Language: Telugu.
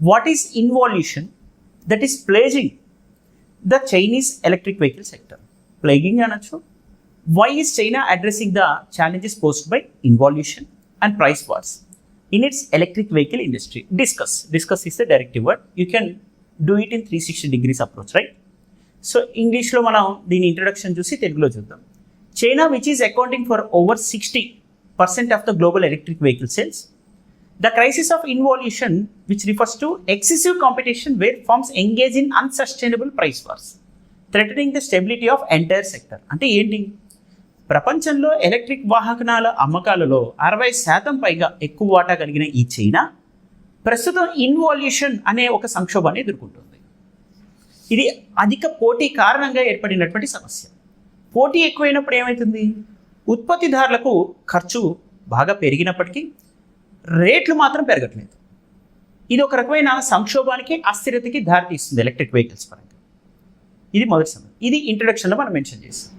what is involution that is plaguing the Chinese electric vehicle sector? Plaguing అనొచ్చు why is China addressing the challenges posed by involution and price wars in its electric vehicle industry? Discuss. Discuss is the directive word. You can do it in 360 degrees approach, right? So ఇంగ్లీష్లో మనం దీని ఇంట్రడక్షన్ చూసి తెలుగులో చూద్దాం China which is accounting for over sixty percent of the global electric vehicle sales The crisis of involution which refers to excessive competition where firms engage in unsustainable price wars threatening the stability of entire sector అంటే ఏంటి? ప్రపంచంలో ఎలక్ట్రిక్ వాహనాల అమ్మకాలలో అరవై శాతం పైగా ఎక్కువ వాటా కలిగిన ఈ చైనా ప్రస్తుతం ఇన్వాల్యూషన్ అనే ఒక సంక్షోభాన్ని ఎదుర్కొంటుంది. ఇది అధిక పోటీ కారణంగా ఏర్పడినటువంటి సమస్య. పోటీ ఎక్కువైనప్పుడు ఏమవుతుంది ఉత్పత్తిదారులకు ఖర్చు బాగా పెరిగినప్పటికీ రేట్లు మాత్రం పెరగట్లేదు. ఇది ఒక రకమైన సంక్షోభానికి అస్థిరతకి దారితీస్తుంది ఎలక్ట్రిక్ వెహికల్స్ పరంగా. ఇది మొదటి సమయం ఇది ఇంట్రడక్షన్లో మనం మెన్షన్ చేస్తాం